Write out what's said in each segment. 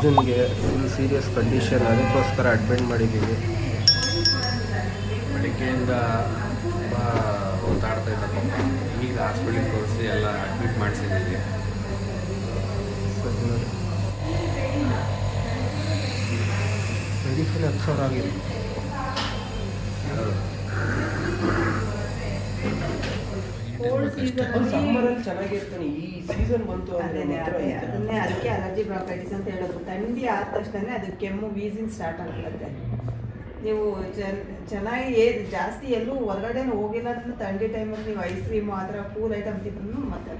ಅರ್ಜುನ್ಗೆ full serious condition ಅದಕ್ಕೋಸ್ಕರ admit ಮಾಡಿದ್ದೀವಿ ಬೆಳಿಗ್ಗೆಯಿಂದ ತುಂಬ ಒತ್ತಾಡ್ತಾ ಇದ್ದ ಪಾಪ. ಈಗ ಹಾಸ್ಪಿಟ್ಲಿಗೆ ತೋರಿಸಿ ಎಲ್ಲ ಅಡ್ಮಿಟ್ ಮಾಡಿಸಿದ್ದೀವಿ ಮೆಡಿಸಿನ್ ಹತ್ತು ಸಾವಿರ ಆಗಿದೆ ಸಮ್ಮರಲ್ಲಿ ಚೆನ್ನಾಗಿರ್ತಾನೆ. ಈ ಸೀಸನ್ ಬಂತು. ಅದನ್ನೇ ಅದಕ್ಕೆ ಅಲರ್ಜಿ ಬ್ರಾಂಕೈಟಿಸ್ ಅಂತ ಹೇಳೋದು ಥಂಡಿ ಆದ ತಕ್ಷಣ ಅದು ಕೆಮ್ಮು ವೀಸಿಂಗ್ ಸ್ಟಾರ್ಟ್ ಆಗ್ಬಿಡುತ್ತೆ. ನೀವು ಚೆನ್- ಚೆನ್ನಾಗಿ ಏ ಜಾಸ್ತಿ ಎಲ್ಲೂ ಹೊರಗಡೆ ಹೋಗಿಲ್ಲ ಅಂದ್ರೆ ಥಂಡಿ ಟೈಮಲ್ಲಿ ನೀವು ಐಸ್ ಕ್ರೀಮ್ ಆ ಥರ ಕೂಲ್ ಐಟಮ್ ತಿಂದ್ರು ಮತ್ತೆ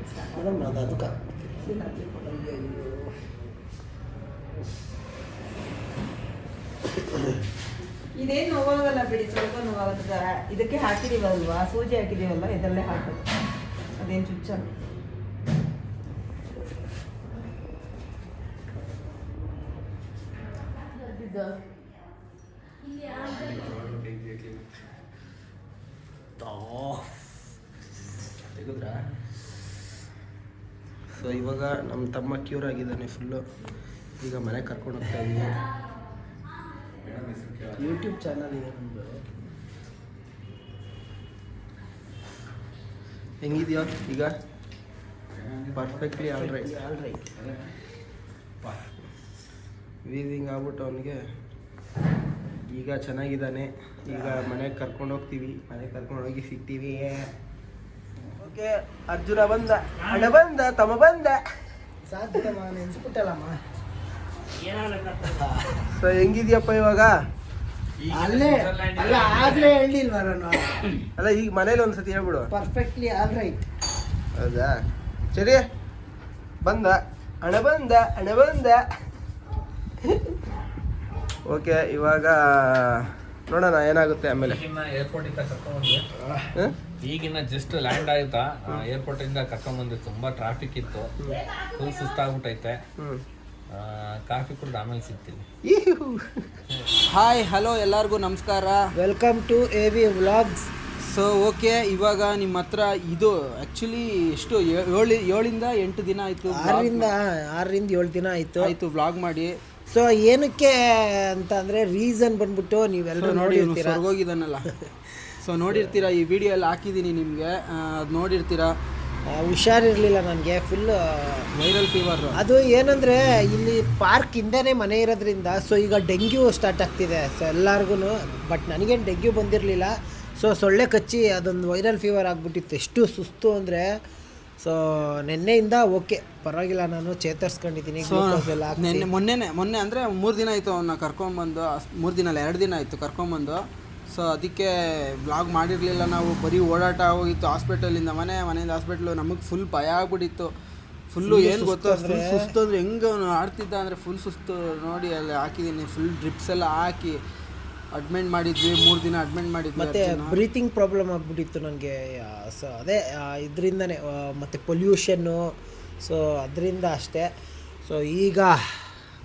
ಇದೇನು ನೋವಾಗಲ್ಲ ಬಿಡಿ ಸ್ವಲ್ಪ ನೋವಾಗುತ್ತೆ. ಇದಕ್ಕೆ ಹಾಕಿದೀವಲ್ವಾ? ಸೂಜಿ ಹಾಕಿದೀವಲ್ವ? ಇದರಲ್ಲೇ ಹಾಕೋದು. ಅದೇನು ಚುಚ್ಚಲ್ಲ ತೆಗೆದ್ರಾ? ಸೊ ಇವಾಗ ನಮ್ಮ ತಮ್ಮ ಕ್ಯೂರ್ ಆಗಿದ್ದಾನೆ ಫುಲ್ಲು ಈಗ ಮನೆಗೆ ಕರ್ಕೊಂಡು ಹೋಗ್ತಾ ಇದ್ದೀವಿ ಯೂಟ್ಯೂಬ್ ಚಾನಲ್ ಇದೆ ನಮ್ಮದು ಹೆಂಗಿದ್ಯಾ ಈಗ? Perfectly all right all right wheezing ಆಗ್ಬಿಟ್ಟು ಅವನಿಗೆ ಈಗ ಚೆನ್ನಾಗಿದ್ದಾನೆ. ಈಗ ಮನೆಗೆ ಕರ್ಕೊಂಡು ಹೋಗ್ತೀವಿ. ಮನೆಗೆ ಕರ್ಕೊಂಡು ಹೋಗಿ ಸಿಗ್ತೀವಿ. ಓಕೆ ಅರ್ಜುನ ಬಂದ ಹಣ ಬಂದ ತಮ್ಮ ಬಂದ. ಸಾಧ್ಯಮ್ಮ ನೆನ್ಸ್ಬಿಟ್ಟಲ್ಲಮ್ಮ. ಸೊ ಹೆಂಗಿದ್ಯಪ್ಪ ಇವಾಗ? ಅಲ್ಲೇ ಅಲ್ಲ ಆಗ್ಲೇ ಹೇಳಿಲ್ವ ನಾನು? ಅಲ್ಲ ಈಗ ಮನೇಲಿ ಒಂದ್ಸತಿ ಹೇಳ್ಬಿಡು. ಪರ್ಫೆಕ್ಟ್ಲಿ ಆಲ್ ರೈಟ್ ಹೌದಾ? ಸರಿ ಬಂದ. ಹಣ ಬಂದ ಹಣ ಬಂದ. ಓಕೆ ಇವಾಗ ನೋಡೋಣ ಏನಾಗುತ್ತೆ ಆಮೇಲೆ. ಈಗಿನ ಏರ್ಪೋರ್ಟಿಂದ ಕರ್ಕೊಂಡ್ಬಂದ್ವಿ? ಈಗಿನ ಜಸ್ಟ್ ಲ್ಯಾಂಡ್ ಆಯ್ತಾ? ಏರ್ಪೋರ್ಟಿಂದ ಕರ್ಕೊಂಡ್ಬಂದ್ವಿ ತುಂಬಾ ಟ್ರಾಫಿಕ್ ಇತ್ತು. ಫುಲ್ ಸುಸ್ತಾಗ್ಬಿಟ್ಟೈತೆ. ಕಾಫಿ ಕುಡ್ದು ಆಮೇಲೆ ಸಿಗ್ತೀನಿ. ಹಾಯ್ ಹಲೋ ಎಲ್ಲರಿಗೂ ನಮಸ್ಕಾರ. Welcome to A V vlogs so okay ಇವಾಗ ನಿಮ್ಮ ಹತ್ರ ಇದು ಆ್ಯಕ್ಚುಲಿ ಎಷ್ಟು ಏಳು ಏಳಿಂದ ಎಂಟು ದಿನ ಆಯಿತು ಆರರಿಂದ ಆರರಿಂದ ಏಳು ದಿನ ಆಯಿತು. ಆಯಿತು ವ್ಲಾಗ್ ಮಾಡಿ. ಸೊ ಏನಕ್ಕೆ ಅಂತ ಅಂದರೆ ರೀಸನ್ ಬಂದ್ಬಿಟ್ಟು ನೀವೆಲ್ಲರೂ ನೋಡಿ ಹೋಗಿದ್ದಾನಲ್ಲ ಸೊ ನೋಡಿರ್ತೀರಾ ಈ ವಿಡಿಯೋ ಎಲ್ಲ ಹಾಕಿದ್ದೀನಿ ನಿಮಗೆ. ಅದು ನೋಡಿರ್ತೀರಾ? ಹುಷಾರಿರ್ಲಿಲ್ಲ ನನಗೆ ಫುಲ್ ವೈರಲ್ ಫೀವರ್ ಅದು ಏನಂದ್ರೆ ಇಲ್ಲಿ ಪಾರ್ಕ್ ಇಂದನೇ ಮನೆ ಇರೋದ್ರಿಂದ ಸೊ ಈಗ ಡೆಂಗ್ಯೂ ಸ್ಟಾರ್ಟ್ ಆಗ್ತಿದೆ. ಸೊ ಎಲ್ಲಾರ್ಗು ಬಟ್ ನನಗೇನು ಡೆಂಗ್ಯೂ ಬಂದಿರಲಿಲ್ಲ. ಸೊ ಸೊಳ್ಳೆ ಕಚ್ಚಿ ಅದೊಂದು ವೈರಲ್ ಫೀವರ್ ಆಗಿಬಿಟ್ಟಿತ್ತು. ಎಷ್ಟು ಸುಸ್ತು ಅಂದರೆ ಸೊ ನಿನ್ನೆಯಿಂದ ಓಕೆ ಪರವಾಗಿಲ್ಲ ನಾನು ಚೇತರಿಸ್ಕೊಂಡಿದ್ದೀನಿ ಮೊನ್ನೆ ಮೊನ್ನೆ ಅಂದರೆ ಮೂರು ದಿನ ಆಯಿತು ಅವನ್ನ ಕರ್ಕೊಂಬಂದು ಮೂರು ದಿನ ಅಲ್ಲ ಎರಡು ದಿನ ಆಯಿತು ಕರ್ಕೊಂಬಂದು. ಸೊ ಅದಕ್ಕೆ ವ್ಲಾಗ್ ಮಾಡಿರಲಿಲ್ಲ ನಾವು. ಬರೀ ಓಡಾಟ ಹೋಗಿತ್ತು ಹಾಸ್ಪಿಟಲಿಂದ ಮನೆ ಮನೆಯಿಂದ ಹಾಸ್ಪಿಟ್ಲು ನಮಗೆ ಫುಲ್ ಭಯ ಆಗ್ಬಿಟ್ಟಿತ್ತು. ಫುಲ್ಲು ಏನು ಗೊತ್ತು ಸುಸ್ತು ಅಂದರೆ ಹೆಂಗೆ ಅವನು ಆಡ್ತಿದ್ದ ಅಂದರೆ ಫುಲ್ ಸುಸ್ತು. ನೋಡಿ ಅಲ್ಲಿ ಹಾಕಿದ್ದೀನಿ ಫುಲ್ ಡ್ರಿಪ್ಸ್ ಎಲ್ಲ ಹಾಕಿ ಅಡ್ಮಿಟ್ ಮಾಡಿದ್ವಿ. ಮೂರು ದಿನ ಅಡ್ಮಿಟ್ ಮಾಡಿದ್ವಿ ಮತ್ತೆ ಬ್ರೀತಿಂಗ್ ಪ್ರಾಬ್ಲಮ್ ಆಗ್ಬಿಟ್ಟಿತ್ತು ನನಗೆ ಸೊ ಅದೇ ಇದರಿಂದನೇ ಮತ್ತು ಪೊಲ್ಯೂಷನ್ನು ಸೊ ಅದರಿಂದ ಅಷ್ಟೇ. ಸೊ ಈಗ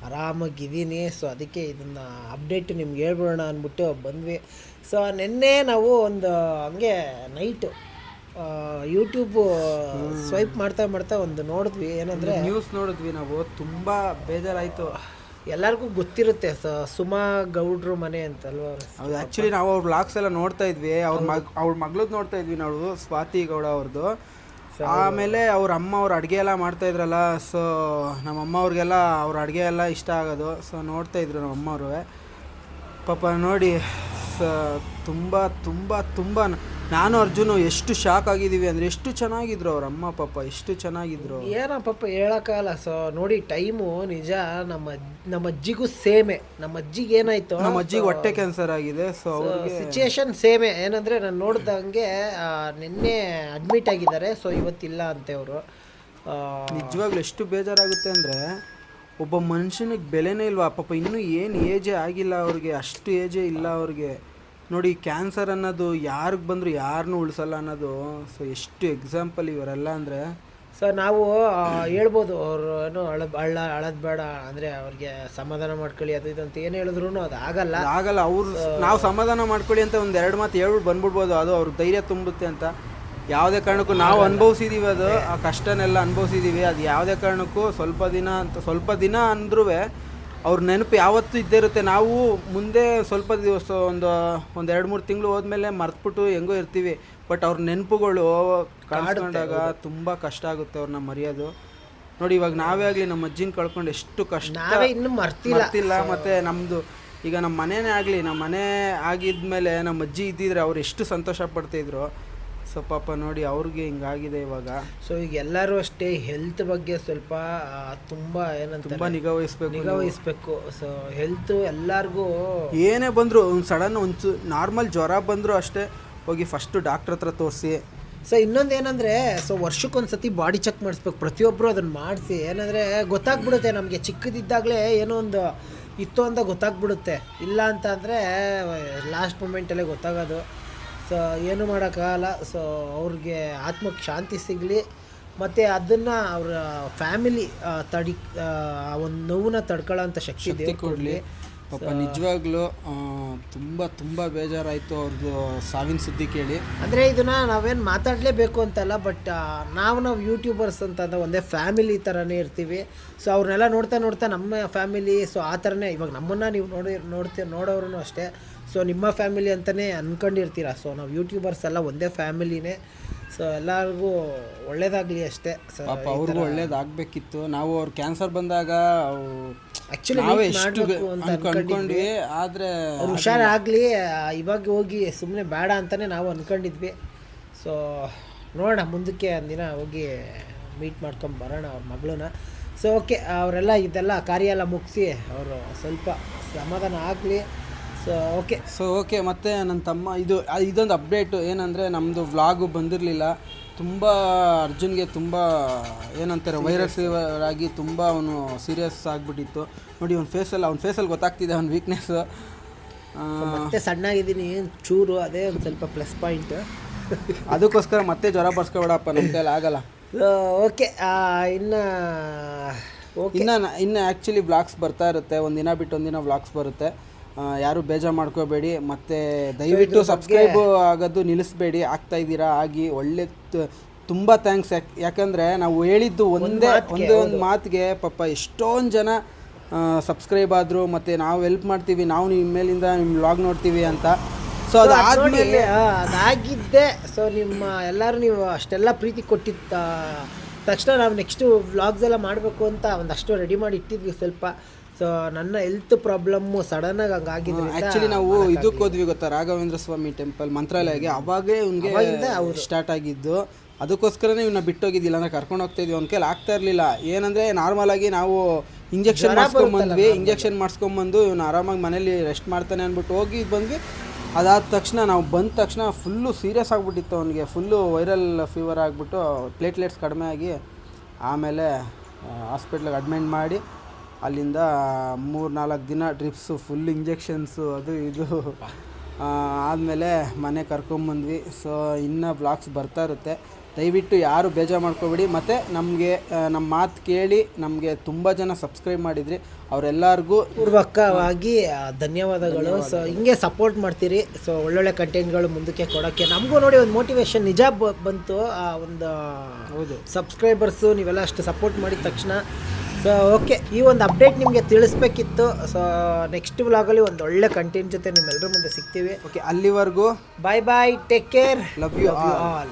ಆರಾಮಾಗಿದ್ದೀನಿ ಸೊ ಅದಕ್ಕೆ ಇದನ್ನು ಅಪ್ಡೇಟ್ ನಿಮ್ಗೆ ಹೇಳ್ಬಿಡೋಣ ಅಂದ್ಬಿಟ್ಟು ಬಂದ್ವಿ. ಸೊ ನಿನ್ನೆ ನಾವು ಒಂದು ಹಂಗೆ ನೈಟು ಯೂಟ್ಯೂಬ್ ಸ್ವೈಪ್ ಮಾಡ್ತಾ ಮಾಡ್ತಾ ಒಂದು ನೋಡಿದ್ವಿ. ಏನಂದರೆ ನ್ಯೂಸ್ ನೋಡಿದ್ವಿ ನಾವು. ತುಂಬ ಬೇಜಾರಾಯಿತು. ಎಲ್ಲರಿಗೂ ಗೊತ್ತಿರುತ್ತೆ. ಸ ಸುಮಾ ಗೌಡ್ರು ಮನೆ ಅಂತಲ್ವ ಹೌದು ಆ್ಯಕ್ಚುಲಿ ನಾವು ಅವ್ರ ಬ್ಲಾಗ್ಸ್ ಎಲ್ಲ ನೋಡ್ತಾ ಇದ್ವಿ. ಅವ್ರ ಮಗ್ ಅವ್ರ ಮಗಳದ್ದು ನೋಡ್ತಾ ಇದ್ವಿ ನಾವು ಸ್ವಾತಿ ಗೌಡ ಅವ್ರದ್ದು ಆಮೇಲೆ ಅವ್ರ ಅಮ್ಮ ಅವ್ರು ಅಡುಗೆ ಎಲ್ಲ ಮಾಡ್ತಾ ಇದ್ರಲ್ಲ ಸೊ ನಮ್ಮ ಅಮ್ಮ ಅವ್ರಿಗೆಲ್ಲ ಅವ್ರ ಅಡುಗೆ ಎಲ್ಲ ಇಷ್ಟ ಆಗೋದು. ಸೊ ನೋಡ್ತಾ ಇದ್ರು ನಮ್ಮ ಅಮ್ಮವ್ರು. ಪಾಪ ನೋಡಿ, ಸ, ತುಂಬ ತುಂಬ ತುಂಬ ನಾನು ಅರ್ಜುನು ಎಷ್ಟು ಶಾಕ್ ಆಗಿದ್ದೀವಿ ಅಂದರೆ ಎಷ್ಟು ಚೆನ್ನಾಗಿದ್ರು ಅವ್ರ ಅಮ್ಮ ಪಾಪ ಎಷ್ಟು ಚೆನ್ನಾಗಿದ್ರು ಏನೋ ಪಾಪ ಹೇಳಕ್ಕಾಗಲ್ಲ ಸೊ ನೋಡಿ ಟೈಮು ನಿಜ ನಮ್ಮ ನಮ್ಮ ಅಜ್ಜಿಗೂ ಸೇಮೆ. ನಮ್ಮ ಅಜ್ಜಿಗೆ ಏನಾಯ್ತು ನಮ್ಮ ಅಜ್ಜಿಗೆ ಹೊಟ್ಟೆ ಕ್ಯಾನ್ಸರ್ ಆಗಿದೆ ಸೊ ಅವ್ರಿಗೆ ಸಿಚುಯೇಷನ್ ಸೇಮೆ. ಏನಂದ್ರೆ ನಾನು ನೋಡ್ದಂಗೆ ನಿನ್ನೆ ಅಡ್ಮಿಟ್ ಆಗಿದ್ದಾರೆ ಸೊ ಇವತ್ತಿಲ್ಲ ಅಂತೆ ಅವರು. ನಿಜವಾಗ್ಲೂ ಎಷ್ಟು ಬೇಜಾರಾಗುತ್ತೆ ಅಂದರೆ ಒಬ್ಬ ಮನುಷ್ಯನಿಗೆ ಬೆಲೆನೇ ಇಲ್ವಾ? ಪಾಪ ಇನ್ನೂ ಏನು ಏಜೇ ಆಗಿಲ್ಲ ಅವ್ರಿಗೆ ಅಷ್ಟು ಏಜೇ ಇಲ್ಲ ಅವ್ರಿಗೆ. ನೋಡಿ ಕ್ಯಾನ್ಸರ್ ಅನ್ನೋದು ಯಾರಿಗೆ ಬಂದರೂ ಯಾರನ್ನೂ ಉಳಿಸಲ್ಲ ಅನ್ನೋದು. ಸೊ ಎಷ್ಟು ಎಕ್ಸಾಂಪಲ್ ಇವರೆಲ್ಲ ಅಂದರೆ ಸೊ ನಾವು ಹೇಳ್ಬೋದು ಅವರು ಏನು ಅಳ ಅಳ್ಳ ಅಳದ್ ಬೇಡ ಅಂದರೆ ಅವ್ರಿಗೆ ಸಮಾಧಾನ ಮಾಡ್ಕೊಳ್ಳಿ ಅದು ಇದು ಅಂತ ಏನು ಹೇಳಿದ್ರು ಅದು ಆಗಲ್ಲ. ಆಗಲ್ಲ ಅವ್ರು ನಾವು ಸಮಾಧಾನ ಮಾಡ್ಕೊಳ್ಳಿ ಅಂತ ಒಂದು ಎರಡು ಮಾತು ಹೇಳ್ಬಿಟ್ಟು ಬಂದ್ಬಿಡ್ಬೋದು ಅದು ಅವ್ರ ಧೈರ್ಯ ತುಂಬುತ್ತೆ ಅಂತ. ಯಾವುದೇ ಕಾರಣಕ್ಕೂ ನಾವು ಅನುಭವಿಸಿದ್ದೀವಿ ಅದು ಆ ಕಷ್ಟನೆಲ್ಲ ಅನುಭವಿಸಿದ್ದೀವಿ ಅದು ಯಾವುದೇ ಕಾರಣಕ್ಕೂ ಸ್ವಲ್ಪ ದಿನ ಅಂತ ಸ್ವಲ್ಪ ದಿನ ಅಂದ್ರೂ ಅವ್ರ ನೆನಪು ಯಾವತ್ತೂ ಇದ್ದೇ ಇರುತ್ತೆ. ನಾವು ಮುಂದೆ ಸ್ವಲ್ಪ ದಿವಸ ಒಂದು ಒಂದು ಎರಡು ಮೂರು ತಿಂಗಳು ಹೋದ್ಮೇಲೆ ಮರ್ತ್ಬಿಟ್ಟು ಹೆಂಗೋ ಇರ್ತೀವಿ. ಬಟ್ ಅವ್ರ ನೆನಪುಗಳು ಕಾಣಿಸ್ಕೊಂಡಾಗ ತುಂಬ ಕಷ್ಟ ಆಗುತ್ತೆ ಅವ್ರನ್ನ ಮರೆಯೋದು. ನೋಡಿ ಇವಾಗ ನಾವೇ ಆಗಲಿ ನಮ್ಮ ಅಜ್ಜಿನ ಕಳ್ಕೊಂಡು ಎಷ್ಟು ಕಷ್ಟ ಇನ್ನೂ ಮರ್ತಿಲ್ಲ. ಮರ್ತಿಲ್ಲ. ಮತ್ತೆ ನಮ್ಮದು ಈಗ ನಮ್ಮ ಮನೆಯೇ ಆಗಲಿ ನಮ್ಮ ಮನೆ ಆಗಿದ್ಮೇಲೆ ನಮ್ಮ ಅಜ್ಜಿ ಇದ್ದಿದ್ರೆ ಅವ್ರು ಎಷ್ಟು ಸಂತೋಷ ಪಡ್ತಿದ್ರು. ಸೊ ಪಾಪ ನೋಡಿ ಅವ್ರಿಗೆ ಹಿಂಗಾಗಿದೆ ಇವಾಗ. ಸೊ ಈಗ ಎಲ್ಲರೂ ಅಷ್ಟೇ ಹೆಲ್ತ್ ಬಗ್ಗೆ ಸ್ವಲ್ಪ ತುಂಬ ಏನಂತ ತುಂಬ ನಿಗಾ ವಹಿಸ್ಬೇಕು ನಿಗಾ ವಹಿಸ್ಬೇಕು. ಸೊ ಹೆಲ್ತ್ ಎಲ್ಲರಿಗೂ ಏನೇ ಬಂದರೂ ಒಂದು ಸಡನ್ ಒಂದು ನಾರ್ಮಲ್ ಜ್ವರ ಬಂದರೂ ಅಷ್ಟೇ ಹೋಗಿ ಫಸ್ಟು ಡಾಕ್ಟ್ರ್ ಹತ್ರ ತೋರಿಸಿ. ಸೊ ಇನ್ನೊಂದು ಏನಂದರೆ ಸೊ ವರ್ಷಕ್ಕೊಂದ್ಸತಿ ಬಾಡಿ ಚೆಕ್ ಮಾಡಿಸ್ಬೇಕು. ಪ್ರತಿಯೊಬ್ಬರು ಅದನ್ನು ಮಾಡಿಸಿ. ಏನಂದರೆ ಗೊತ್ತಾಗ್ಬಿಡುತ್ತೆ ನಮಗೆ. ಚಿಕ್ಕದಿದ್ದಾಗಲೇ ಏನೋ ಒಂದು ಇತ್ತು ಅಂತ ಗೊತ್ತಾಗ್ಬಿಡುತ್ತೆ. ಇಲ್ಲ ಅಂತ ಅಂದರೆ ಲಾಸ್ಟ್ ಮೂಮೆಂಟಲ್ಲೇ ಗೊತ್ತಾಗೋದು. ಸೊ ಏನು ಮಾಡೋಕ್ಕಾಗಲ್ಲ. ಸೊ ಅವ್ರಿಗೆ ಆತ್ಮಕ್ಕೆ ಶಾಂತಿ ಸಿಗಲಿ. ಮತ್ತು ಅದನ್ನು ಅವರ ಫ್ಯಾಮಿಲಿ ತಡಿ ಆ ಒಂದು ನೋವನ್ನ ತಡ್ಕೊಳ್ಳೋ ಅಂಥ ಶಕ್ತಿ ಶಕ್ತಿ ಕೊಡಲಿ. ಪಾಪ ನಿಜವಾಗ್ಲೂ ತುಂಬ ತುಂಬ ಬೇಜಾರಾಯಿತು ಅವ್ರದ್ದು ಸಾವಿನ ಸುದ್ದಿ ಕೇಳಿ. ಅಂದ್ರೆ ಇದನ್ನ ನಾವೇನು ಮಾತಾಡಲೇಬೇಕು ಅಂತಲ್ಲ ಬಟ್ ನಾವು ನಾವು ಯೂಟ್ಯೂಬರ್ಸ್ ಅಂತ ಒಂದೇ ಫ್ಯಾಮಿಲಿ ಥರನೇ ಇರ್ತೀವಿ. ಸೊ ಅವ್ರನ್ನೆಲ್ಲ ನೋಡ್ತಾ ನೋಡ್ತಾ ನಮ್ಮ ಫ್ಯಾಮಿಲಿ ಸೊ ಆ ಥರನೇ ಇವಾಗ ನಮ್ಮನ್ನು ನೀವು ನೋಡಿ ನೋಡ್ತೀವಿ ನೋಡೋರು ಅಷ್ಟೇ. ಸೊ ನಿಮ್ಮ ಫ್ಯಾಮಿಲಿ ಅಂತಲೇ ಅಂದ್ಕೊಂಡಿರ್ತೀರ ಸೊ ನಾವು ಯೂಟ್ಯೂಬರ್ಸ್ ಎಲ್ಲ ಒಂದೇ ಫ್ಯಾಮಿಲಿನೇ ಸೊ ಎಲ್ಲರಿಗೂ ಒಳ್ಳೇದಾಗಲಿ ಅಷ್ಟೇ. ಸೊ ಪಾಪ ಅವ್ರಿಗೂ ಒಳ್ಳೇದಾಗಬೇಕಿತ್ತು. ನಾವು ಅವ್ರು ಕ್ಯಾನ್ಸರ್ ಬಂದಾಗ ನಾವೇ ಎಷ್ಟು ಅನ್ಕೊಂಡ್ವಿ ಆದ್ರೆ ಆದರೆ ಅವ್ರು ಹುಷಾರಾಗಲಿ ಇವಾಗ ಹೋಗಿ ಸುಮ್ಮನೆ ಬೇಡ ಅಂತಾನೆ ನಾವು ಅನ್ಕೊಂಡಿದ್ವಿ. ಸೊ ನೋಡೋಣ ಮುಂದಕ್ಕೆ ಒಂದಿನ ಹೋಗಿ ಮೀಟ್ ಮಾಡ್ಕೊಂಡು ಬರೋಣ ಅವ್ರ ಮಗಳನ್ನ. ಸೊ ಓಕೆ ಅವರೆಲ್ಲ ಇದೆಲ್ಲ ಕಾರ್ಯ ಎಲ್ಲ ಮುಗಿಸಿ ಅವರು ಸ್ವಲ್ಪ ಸಮಾಧಾನ ಆಗಲಿ. ಸೊ ಓಕೆ ಸೊ ಓಕೆ ಮತ್ತೆ ನನ್ನ ತಮ್ಮ ಇದು ಇದೊಂದು ಅಪ್ಡೇಟು ಏನಂದರೆ ನಮ್ಮದು ವ್ಲಾಗು ಬಂದಿರಲಿಲ್ಲ. ತುಂಬ ಅರ್ಜುನ್ಗೆ ತುಂಬ ಏನಂತಾರೆ ವೈರಸ್ ಫೀವರ್ ಆಗಿ ತುಂಬ ಅವನು ಸೀರಿಯಸ್ ಆಗಿಬಿಟ್ಟಿತ್ತು. ನೋಡಿ ಅವ್ನ ಫೇಸಲ್ಲಿ ಅವ್ನ ಫೇಸಲ್ಲಿ ಗೊತ್ತಾಗ್ತಿದೆ ಅವ್ನ ವೀಕ್ನೆಸ್ಸು ಮತ್ತೆ ಸಣ್ಣಾಗಿದ್ದೀನಿ ಚೂರು ಅದೇ ಒಂದು ಸ್ವಲ್ಪ ಪ್ಲಸ್ ಪಾಯಿಂಟ್ ಅದಕ್ಕೋಸ್ಕರ ಮತ್ತೆ ಜ್ವರ ಬರ್ಸ್ಕೊಬೇಡಪ್ಪ ನಮ್ಮ ಕೈಯಲ್ಲಿ ಆಗಲ್ಲ. ಓಕೆ ಇನ್ನು ಓಕೆ ಇನ್ನು ಇನ್ನು ಆ್ಯಕ್ಚುಲಿ ಬ್ಲಾಗ್ಸ್ ಬರ್ತಾ ಇರುತ್ತೆ ಒಂದಿನ ಬಿಟ್ಟು ಒಂದಿನ ವ್ಲಾಗ್ಸ್ ಬರುತ್ತೆ. ಯಾರು ಬೇಜಾರು ಮಾಡ್ಕೋಬೇಡಿ. ಮತ್ತು ದಯವಿಟ್ಟು ಸಬ್ಸ್ಕ್ರೈಬ್ ಆಗೋದು ನಿಲ್ಲಿಸ್ಬೇಡಿ. ಆಗ್ತಾ ಇದ್ದೀರಾ? ಆಗಿ ಒಳ್ಳೆ ತುಂಬ ಥ್ಯಾಂಕ್ಸ್ ಯಾಕೆ ಯಾಕಂದರೆ ನಾವು ಹೇಳಿದ್ದು ಒಂದೇ ಒಂದೇ ಒಂದು ಮಾತಿಗೆ ಪಾಪ ಎಷ್ಟೊಂದು ಜನ ಸಬ್ಸ್ಕ್ರೈಬ್ ಆದರು ಮತ್ತು ನಾವು ಹೆಲ್ಪ್ ಮಾಡ್ತೀವಿ ನಾವು ನಿಮ್ಮ ಮೇಲಿಂದ ನಿಮ್ಮ ಲಾಗ್ ನೋಡ್ತೀವಿ ಅಂತ. ಸೊ ಅದು ಅದಾದಮೇಲೆ ಅದಾಗಿದ್ದೆ. ಸೊ ನಿಮ್ಮ ಎಲ್ಲರೂ ನೀವು ಅಷ್ಟೆಲ್ಲ ಪ್ರೀತಿ ಕೊಟ್ಟಿದ್ದ ತಕ್ಷಣ ನಾವು ನೆಕ್ಸ್ಟು ವ್ಲಾಗ್ಸ್ ಎಲ್ಲ ಮಾಡಬೇಕು ಅಂತ ಒಂದಷ್ಟು ರೆಡಿ ಮಾಡಿ ಇಟ್ಟಿದ್ವಿ ಸ್ವಲ್ಪ. ಸೊ ನನ್ನ ಹೆಲ್ತ್ ಪ್ರಾಬ್ಲಮ್ಮು ಸಡನ್ನಾಗಿ ಹಂಗಾಗಿದೆ ಆ್ಯಕ್ಚುಲಿ ನಾವು ಇದಕ್ಕೆ ಹೋದ್ವಿ ಗೊತ್ತಾ? ರಾಘವೇಂದ್ರ ಸ್ವಾಮಿ ಟೆಂಪಲ್ ಮಂತ್ರಾಲಯಗೆ. ಅವಾಗೇ ಅವ್ರು. ಸ್ಟಾರ್ಟ್ ಆಗಿದ್ದು. ಅದಕ್ಕೋಸ್ಕರನೇ ಇವನ್ನ ಬಿಟ್ಟೋಗಿದ್ದಿಲ್ಲ ಅಂದ್ರೆ ಕರ್ಕೊಂಡು ಹೋಗ್ತಾ ಇದ್ವಿ ಅವ್ನ ಕೈಲಿ ಆಗ್ತಾ ಇರಲಿಲ್ಲ. ಏನಂದರೆ ನಾರ್ಮಲಾಗಿ ನಾವು ಇಂಜೆಕ್ಷನ್ ಮಾಡಿಸ್ಕೊಂಬಂದ್ವಿ. ಇಂಜೆಕ್ಷನ್ ಮಾಡಿಸ್ಕೊಂಬಂದು ಇವನು ಆರಾಮಾಗಿ ಮನೇಲಿ ರೆಸ್ಟ್ ಮಾಡ್ತಾನೆ ಅಂದ್ಬಿಟ್ಟು ಹೋಗಿ ಬಂದ್ವಿ. ಅದಾದ ತಕ್ಷಣ ನಾವು ಬಂದ ತಕ್ಷಣ ಫುಲ್ಲು ಸೀರಿಯಸ್ ಆಗಿಬಿಟ್ಟಿತ್ತು ಅವನಿಗೆ. ಫುಲ್ಲು ವೈರಲ್ ಫೀವರ್ ಆಗಿಬಿಟ್ಟು ಪ್ಲೇಟ್ಲೆಟ್ಸ್ ಕಡಿಮೆ ಆಗಿ ಆಮೇಲೆ ಹಾಸ್ಪಿಟ್ಲಿಗೆ ಅಡ್ಮಿಟ್ ಮಾಡಿ ಅಲ್ಲಿಂದ ಮೂರು ನಾಲ್ಕು ದಿನ ಡ್ರಿಪ್ಸು, ಫುಲ್ ಇಂಜೆಕ್ಷನ್ಸು, ಅದು ಇದು. ಆದಮೇಲೆ ಮನೆ ಕರ್ಕೊಂಬಂದ್ವಿ. ಸೊ, ಇನ್ನೂ ಬ್ಲಾಗ್ಸ್ ಬರ್ತಾ ಇರುತ್ತೆ. ದಯವಿಟ್ಟು ಯಾರು ಬೇಜಾರು ಮಾಡ್ಕೋಬೇಡಿ. ಮತ್ತು ನಮಗೆ ನಮ್ಮ ಮಾತು ಕೇಳಿ ನಮಗೆ ತುಂಬ ಜನ ಸಬ್ಸ್ಕ್ರೈಬ್ ಮಾಡಿದ್ರಿ. ಅವರೆಲ್ಲರಿಗೂ ಪೂರ್ವಕವಾಗಿ ಧನ್ಯವಾದಗಳು. ಸೊ ಹಿಂಗೆ ಸಪೋರ್ಟ್ ಮಾಡ್ತೀರಿ. ಸೊ ಒಳ್ಳೊಳ್ಳೆ ಕಂಟೆಂಟ್ಗಳು ಮುಂದಕ್ಕೆ ಕೊಡೋಕ್ಕೆ. ನಮಗೂ ನೋಡಿ ಒಂದು ಮೋಟಿವೇಶನ್ ನಿಜ ಬಂತು. ಆ ಒಂದು ಹೌದು. ಸಬ್ಸ್ಕ್ರೈಬರ್ಸು ನೀವೆಲ್ಲ ಅಷ್ಟು ಸಪೋರ್ಟ್ ಮಾಡಿದ ತಕ್ಷಣ. ಸೊ ಓಕೆ ಈ ಒಂದು ಅಪ್ಡೇಟ್ ನಿಮಗೆ ತಿಳಿಸ್ಬೇಕಿತ್ತು. ಸೊ ನೆಕ್ಸ್ಟ್ ವ್ಲಾಗಲ್ಲಿ ಒಂದು ಒಳ್ಳೆ ಕಂಟೆಂಟ್ ಜೊತೆ ನಿಮ್ಮೆಲ್ಲರ ಮುಂದೆ ಸಿಗ್ತೀವಿ. ಓಕೆ ಅಲ್ಲಿವರೆಗೂ bye bye take care love you all